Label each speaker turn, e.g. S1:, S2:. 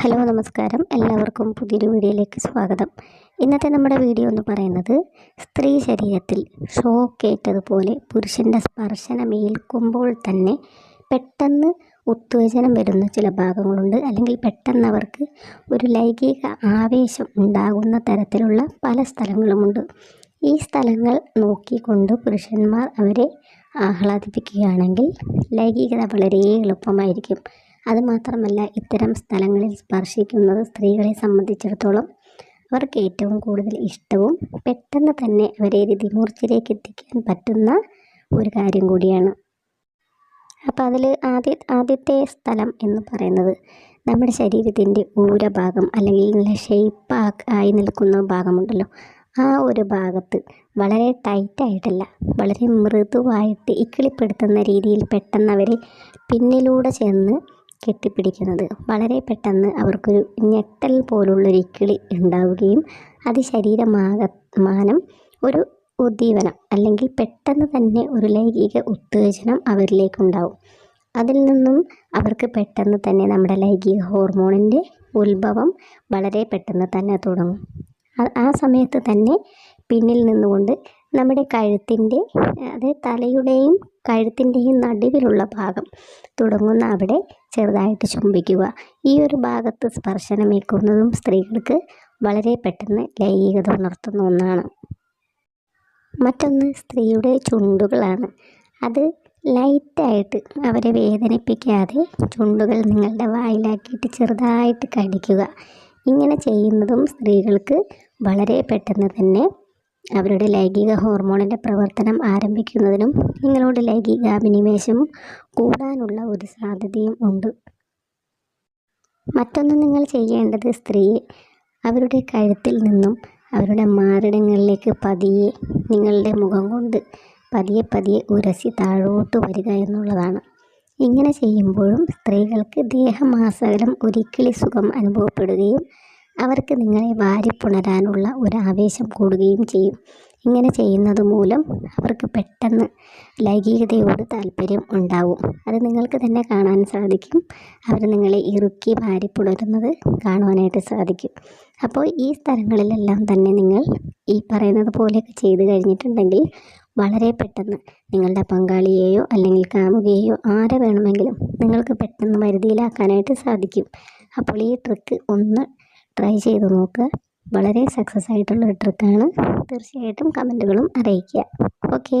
S1: Hello നമസ്കാരം. എല്ലാവർക്കും പുതിയൊരു വീഡിയോയിലേക്ക് സ്വാഗതം. ഇന്നത്തെ നമ്മുടെ വീഡിയോ എന്ന് പറയുന്നത് സ്ത്രീ ശരീരത്തിൽ ഷോക്കേറ്റതുപോലെ പുരുഷന്റെ സ്പർശനമേൽക്കുമ്പോൾ തന്നെ പെട്ടെന്ന് ഉത്തേജനം വരുന്ന ചില ഭാഗങ്ങളുണ്ട്. അല്ലെങ്കിൽ പെട്ടെന്ന് അവർക്ക് ഒരു ലൈംഗിക ആവേശം ഉണ്ടാകുന്ന തരത്തിലുള്ള പല സ്ഥലങ്ങളുമുണ്ട്. ഈ സ്ഥലങ്ങൾ നോക്കിക്കൊണ്ട് പുരുഷന്മാർ അവരെ ആഹ്ലാദിപ്പിക്കുകയാണെങ്കിൽ ലൈംഗികത വളരെ എളുപ്പമായിരിക്കും. അതുമാത്രമല്ല ഇത്തരം സ്ഥലങ്ങളിൽ സ്പർശിക്കുന്നത് സ്ത്രീകളെ സംബന്ധിച്ചിടത്തോളം അവർക്ക് ഏറ്റവും കൂടുതൽ ഇഷ്ടവും പെട്ടെന്ന് തന്നെ അവരെ രതിമൂർച്ചയിലേക്ക് എത്തിക്കാൻ പറ്റുന്ന ഒരു കാര്യം കൂടിയാണ്. അപ്പോൾ അതിൽ ആദ്യ ആദ്യത്തെ സ്ഥലം എന്ന് പറയുന്നത് നമ്മുടെ ശരീരത്തിന്റെ ഊരഭാഗം അല്ലെങ്കിൽ നല്ല ഷേപ്പ് ആയി നിൽക്കുന്ന ഭാഗമുണ്ടല്ലോ. ആ ഒരു ഭാഗത്ത് വളരെ ടൈറ്റായിട്ടല്ല വളരെ മൃദുവായിട്ട് ഇക്കിളിപ്പെടുത്തുന്ന രീതിയിൽ പെട്ടെന്ന് അവരെ പിന്നിലൂടെ ചെന്ന് കെട്ടിപ്പിടിക്കുന്നത്. വളരെ പെട്ടെന്ന് അവർക്കൊരു ഞെട്ടൽ പോലുള്ളൊരു ഇക്കിളി ഉണ്ടാവുകയും അത് ശരീരമാകമാനം ഒരു ഉദ്ദീപനം അല്ലെങ്കിൽ പെട്ടെന്ന് തന്നെ ഒരു ലൈംഗിക ഉത്തേജനം അവരിലേക്കുണ്ടാവും. അതിൽ നിന്നും അവർക്ക് പെട്ടെന്ന് തന്നെ നമ്മുടെ ലൈംഗിക ഹോർമോണിന്റെ ഉത്ഭവം വളരെ പെട്ടെന്ന് തന്നെ തുടങ്ങും. ആ സമയത്ത് തന്നെ പിന്നിൽ നിന്നുകൊണ്ട് നമ്മുടെ കഴുത്തിന്റെ അതായത് തലയുടെയും കഴുത്തിന്റെയും നടുവിലുള്ള ഭാഗം തുടങ്ങുന്ന അവിടെ ചെറുതായിട്ട് ചുംബിക്കുക. ഈ ഒരു ഭാഗത്ത് സ്പർശനമേക്കുന്നതും സ്ത്രീകൾക്ക് വളരെ പെട്ടെന്ന് ലൈംഗികത ഉണർത്തുന്ന ഒന്നാണ്. മറ്റൊന്ന് സ്ത്രീയുടെ ചുണ്ടുകളാണ്. അത് ലൈറ്റായിട്ട് അവരെ വേദനിപ്പിക്കാതെ ചുണ്ടുകൾ നിങ്ങളുടെ വായിലാക്കിയിട്ട് ചെറുതായിട്ട് കടിക്കുക. ഇങ്ങനെ ചെയ്യുന്നതും സ്ത്രീകൾക്ക് വളരെ പെട്ടെന്ന് തന്നെ അവരുടെ ലൈംഗിക ഹോർമോണിന്റെ പ്രവർത്തനം ആരംഭിക്കുന്നതിനും നിങ്ങളോട് ലൈംഗികാഭിനിവേശം കൂടാനുള്ള ഒരു സാധ്യതയും ഉണ്ട്. മറ്റൊന്ന് നിങ്ങൾ ചെയ്യേണ്ടത് സ്ത്രീയെ അവരുടെ കഴുത്തിൽ നിന്നും അവരുടെ മാറിടങ്ങളിലേക്ക് പതിയെ നിങ്ങളുടെ മുഖം കൊണ്ട് പതിയെ പതിയെ ഉരസി താഴോട്ട് വരിക എന്നുള്ളതാണ്. ഇങ്ങനെ ചെയ്യുമ്പോഴും സ്ത്രീകൾക്ക് ദേഹമാസകലം ഒരിക്കലി സുഖം അനുഭവപ്പെടുകയും അവർക്ക് നിങ്ങളെ വാരിപ്പുണരാനുള്ള ഒരു ആവേശം കൂടുകയും ചെയ്യും. ഇങ്ങനെ ചെയ്യുന്നത് മൂലം അവർക്ക് പെട്ടെന്ന് ലൈംഗികതയോട് താല്പര്യം ഉണ്ടാവും. അത് നിങ്ങൾക്ക് തന്നെ കാണാൻ സാധിക്കും. അവർ നിങ്ങളെ ഇറുക്കി വാരിപ്പുണരുന്നത് കാണുവാനായിട്ട് സാധിക്കും. അപ്പോൾ ഈ സ്ഥലങ്ങളിലെല്ലാം തന്നെ നിങ്ങൾ ഈ പറയുന്നത് പോലെയൊക്കെ ചെയ്ത് കഴിഞ്ഞിട്ടുണ്ടെങ്കിൽ വളരെ പെട്ടെന്ന് നിങ്ങളുടെ പങ്കാളിയെയോ അല്ലെങ്കിൽ കാമുകയെയോ ആരെ വേണമെങ്കിലും നിങ്ങൾക്ക് പെട്ടെന്ന് വരുതിയിലാക്കാനായിട്ട് സാധിക്കും. അപ്പോൾ ഈ ട്രിക്ക് ഒന്ന് ട്രൈ ചെയ്ത് നോക്കുക വളരെ സക്സസ് ആയിട്ടുള്ള ആയിട്ടുള്ളൊരു ട്രിക്കാണ് തീർച്ചയായിട്ടും കമന്റുകളും അറിയിക്കുക. ഓക്കേ